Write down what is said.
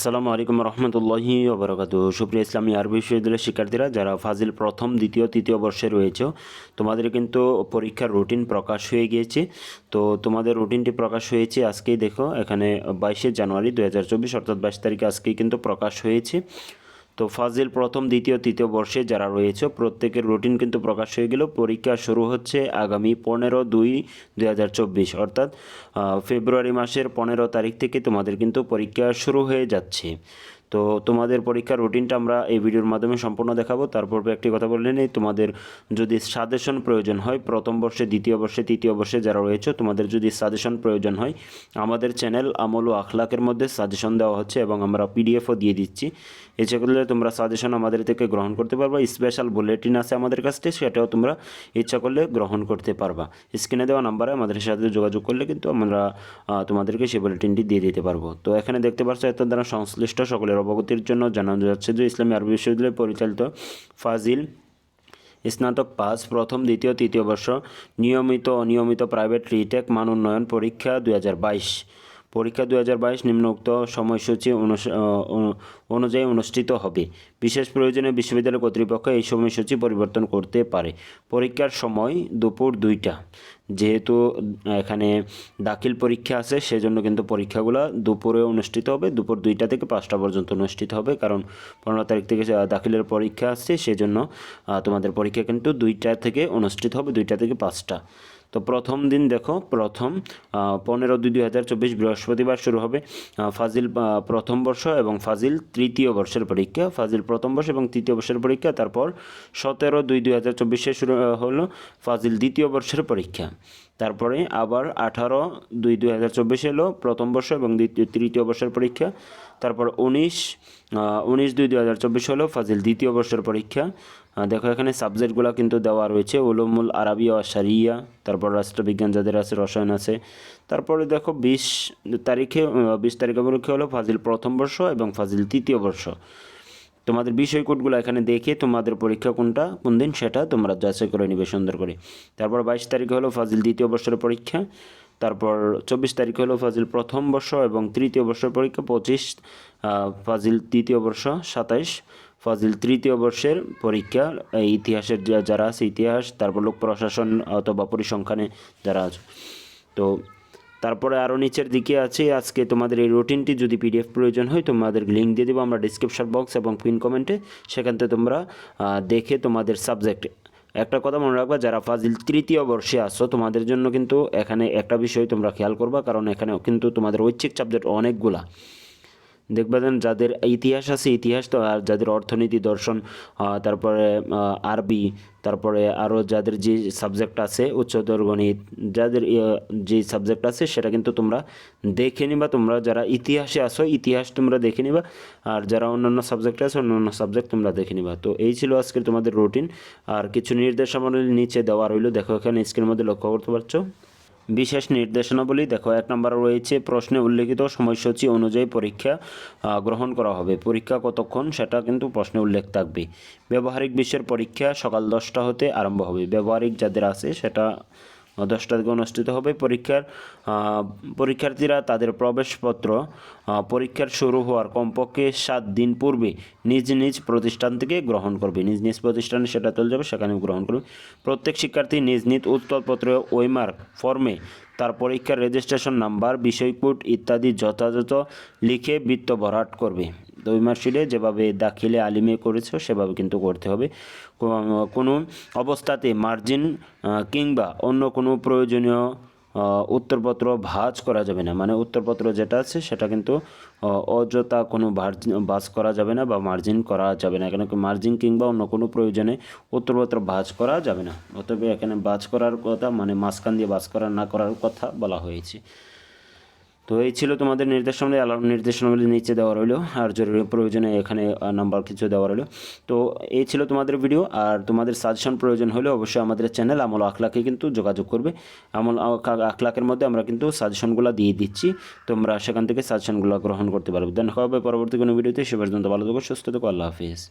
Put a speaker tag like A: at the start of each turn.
A: আসসালামু আলাইকুম রহমতুল্লাহি ওবরাকাত। সুপ্রিয় ইসলামী আরবি বিশ্ববিদ্যালয়ের শিক্ষার্থীরা, যারা ফাজিল প্রথম, দ্বিতীয়, তৃতীয় বর্ষে রয়েছে, তোমাদের কিন্তু পরীক্ষার রুটিন প্রকাশ হয়ে গিয়েছে। তো তোমাদের রুটিনটি প্রকাশ হয়েছে আজকেই দেখো, এখানে বাইশে জানুয়ারি দু হাজার চব্বিশ, অর্থাৎ বাইশ তারিখে আজকেই কিন্তু প্রকাশ হয়েছে। তো ফাজিল প্রথম, দ্বিতীয়, তৃতীয় বর্ষে যারা রয়েছে, প্রত্যেকের রুটিন কিন্তু প্রকাশ হয়ে গেল। পরীক্ষা শুরু হচ্ছে আগামী পনেরো দুই দুই অর্থাৎ ফেব্রুয়ারি মাসের পনেরো তারিখ থেকে তোমাদের কিন্তু পরীক্ষা শুরু হয়ে যাচ্ছে। তো তোমাদের পরীক্ষার রুটিনটা আমরা এই ভিডিওর মাধ্যমে সম্পূর্ণ দেখাবো। তারপর একটি কথা বলে নেই, তোমাদের যদি সাজেশন প্রয়োজন হয়, প্রথম বর্ষে, দ্বিতীয় বর্ষে, তৃতীয় বর্ষে যারা রয়েছে, তোমাদের যদি সাজেশন প্রয়োজন হয়, আমাদের চ্যানেল আমল ও আখলাকের মধ্যে সাজেশন দেওয়া হচ্ছে এবং আমরা পিডিএফও দিয়ে দিচ্ছি। এসে করলে তোমরা সাজেশন আমাদের থেকে গ্রহণ করতে পারবা। স্পেশাল বুলেটিন আছে আমাদের কাছ সেটাও তোমরা ইচ্ছা করলে গ্রহণ করতে পারবা। স্ক্রিনে দেওয়া নাম্বারে আমাদের সাথে যোগাযোগ করলে কিন্তু আমরা তোমাদেরকে সেই বুলেটিনটি দিয়ে দিতে পারব। তো এখানে দেখতে পাচ্ছ, এত দ্বারা সংশ্লিষ্ট সকলের অবগতির জন্য জানানো যাচ্ছে যে ইসলামী আরবি বিশ্ববিদ্যালয় পরিচালিত ফাজিল স্নাতক পাস প্রথম, দ্বিতীয়, তৃতীয় বর্ষ নিয়মিত অনিয়মিত প্রাইভেট রিটেক মান উন্নয়ন পরীক্ষা দুই হাজার বাইশ। পরীক্ষা দু হাজার বাইশ নিম্নোক্ত সময়সূচি অনুযায়ী অনুষ্ঠিত হবে। বিশেষ প্রয়োজনে বিশ্ববিদ্যালয় কর্তৃপক্ষ এই সময়সূচি পরিবর্তন করতে পারে। পরীক্ষার সময় দুপুর দুইটা। যেহেতু এখানে দাখিল পরীক্ষা আছে, সেজন্য কিন্তু পরীক্ষাগুলো দুপুরে অনুষ্ঠিত হবে। দুপুর দুইটা থেকে পাঁচটা পর্যন্ত অনুষ্ঠিত হবে, কারণ পনেরো তারিখ থেকে দাখিলের পরীক্ষা আসছে সেজন্য তোমাদের পরীক্ষা কিন্তু দুইটা থেকে অনুষ্ঠিত হবে, দুইটা থেকে পাঁচটা। তো প্রথম দিন দেখো, প্রথম পনেরো দুই দুই হাজার চব্বিশ বৃহস্পতিবার শুরু হবে ফাজিল প্রথম বর্ষ এবং ফাজিল তৃতীয় বর্ষের পরীক্ষা। ফাজিল প্রথম বর্ষ এবং তৃতীয় বর্ষের পরীক্ষা, তারপর সতেরো দুই দুই হাজার চব্বিশে শুরু হলো ফাজিল দ্বিতীয় বর্ষের পরীক্ষা। তারপরে আবার আঠারো দুই দুই হাজার চব্বিশে এলো প্রথম বর্ষ এবং দ্বিতীয় তৃতীয় বর্ষের পরীক্ষা। তারপর উনিশ উনিশ দুই দুই হাজার চব্বিশ হলো ফাজিল দ্বিতীয় বর্ষের পরীক্ষা। দেখো এখানে সাবজেক্টগুলো কিন্তু দেওয়া রয়েছে। উলুমুল আরবি ও সারিয়া তারপর রাষ্ট্রবিজ্ঞান যাদের আছে, রসায়ন আছে। তারপরে দেখো বিশ তারিখে বিশ তারিখে পরীক্ষা হলো ফাজিল প্রথম বর্ষ এবং ফাজিল তৃতীয় বর্ষ। তোমাদের বিষয় কোডগুলো এখানে দেখে তোমাদের পরীক্ষা কোনটা, কোন দিন সেটা তোমরা যাচাই করে নিবে সুন্দর করে। তারপর বাইশ তারিখে হলো ফাজিল দ্বিতীয় বর্ষের পরীক্ষা। তারপর চব্বিশ তারিখে হলো ফাজিল প্রথম বর্ষ এবং তৃতীয় বর্ষের পরীক্ষা। পঁচিশ ফাজিল তৃতীয় বর্ষ, সাতাইশ। ফাজিল তৃতীয় বর্ষের পরীক্ষা ইতিহাসের যারা আছে ইতিহাস, তারপর লোক প্রশাসন অথবা পরিসংখ্যানে যারা আছে। তো তারপরে আরও নিচের দিকে আছে, আজকে তোমাদের এই রুটিনটি যদি পিডিএফ প্রয়োজন হয়, তোমাদের লিঙ্ক দিয়ে দেবো, আমরা ডিসক্রিপশন বক্স এবং পিন কমেন্টে সেখান থেকে তোমরা দেখে তোমাদের সাবজেক্ট একটা কথা মনে রাখবা, যারা ফাজিল তৃতীয় বর্ষে আসো তোমাদের জন্য কিন্তু এখানে একটা বিষয় তোমরা খেয়াল করবা, কারণ এখানে কিন্তু তোমাদের ঐচ্ছিক সাবজেক্ট অনেকগুলা। দেখবেন যাদের ইতিহাস আছে ইতিহাস তো আর যাদের অর্থনীতি দর্শন তারপরে আরবি তারপরে আরও যাদের যে সাবজেক্ট আছে উচ্চতর গণিত যাদের ইয়ে, যে সাবজেক্ট আছে সেটা কিন্তু তোমরা দেখে নিবা। তোমরা যারা ইতিহাসে আসো ইতিহাস তোমরা দেখে নিবা আর যারা অন্যান্য সাবজেক্টে আছে অন্যান্য সাবজেক্ট তোমরা দেখে নিবা। তো এই ছিল আজকের তোমাদের রুটিন আর কিছু নির্দেশাবলী নিচে দেওয়া রইল। দেখো এখানে স্ক্রিনের মধ্যে লক্ষ্য করতে পারছ। বিশেষ নির্দেশনাবলী দেখো, এক নম্বর রয়েছে প্রশ্নে উল্লেখিত সময়সূচি অনুযায়ী পরীক্ষা গ্রহণ করা হবে। পরীক্ষা কতক্ষণ? সেটা কিন্তু প্রশ্নে উল্লেখ থাকবে ব্যবহারিক বিশ্বের পরীক্ষা সকাল দশটা হতে আরম্ভ হবে। ব্যবহারিক যাদের আছে সেটা দশটা দিকে অনুষ্ঠিত হবে। পরীক্ষার পরীক্ষার্থীরা তাদের প্রবেশপত্র পরীক্ষার শুরু হওয়ার কমপক্ষে সাত দিন পূর্বে নিজ নিজ প্রতিষ্ঠান থেকে গ্রহণ করবে। নিজ নিজ প্রতিষ্ঠানে সেটা চলে যাবে সেখানে গ্রহণ করবে। প্রত্যেক শিক্ষার্থী নিজ নিজ উত্তরপত্র ওয়েমার ফর্মে তার পরীক্ষার রেজিস্ট্রেশন নাম্বার বিষয়কোড ইত্যাদি যথাযথ লিখে বৃত্ত ভরাট করবে। মার্কশিটে যেভাবে দাখিলে আলিমে করেছে, সেভাবে কিন্তু করতে হবে। কোনো অবস্থাতে মার্জিন কিংবা অন্য কোনো প্রয়োজনীয় উত্তরপত্র ভাজ করা যাবে না। মানে উত্তরপত্র যেটা আছে, সেটা কিন্তু অযথা কোনো ভাজ করা যাবে না বা মার্জিন করা যাবে না। এখানে মার্জিন কিংবা অন্য কোনো প্রয়োজনে উত্তরপত্র ভাজ করা যাবে না। অতএব এখানে ভাজ করার কথা মানে মাঝখান দিয়ে ভাজ করা না করার কথা বলা হয়েছে। তো এই ছিল তোমাদের নির্দেশনাবলী অ্যালার্ম নির্দেশনাবলী নিচে দেওয়া রইল, আর জরুরি প্রয়োজনে এখানে নাম্বার কিছু দেওয়া রইল। তো এই ছিল তোমাদের ভিডিও, আর তোমাদের সাজেশন প্রয়োজন হলে অবশ্যই আমাদের চ্যানেল আমল আখলাকে কিন্তু যোগাযোগ করবে। আমল আখ- আখলাকের মধ্যে আমরা কিন্তু সাজেশনগুলো দিয়ে দিচ্ছি, তোমরা সেখান থেকে সাজেশনগুলো গ্রহণ করতে পারবে। দেন হবে পরবর্তী কোনো ভিডিওতে, সে পর্যন্ত ভালো থাকো, সুস্থ থাকো, আল্লাহ হাফিজ।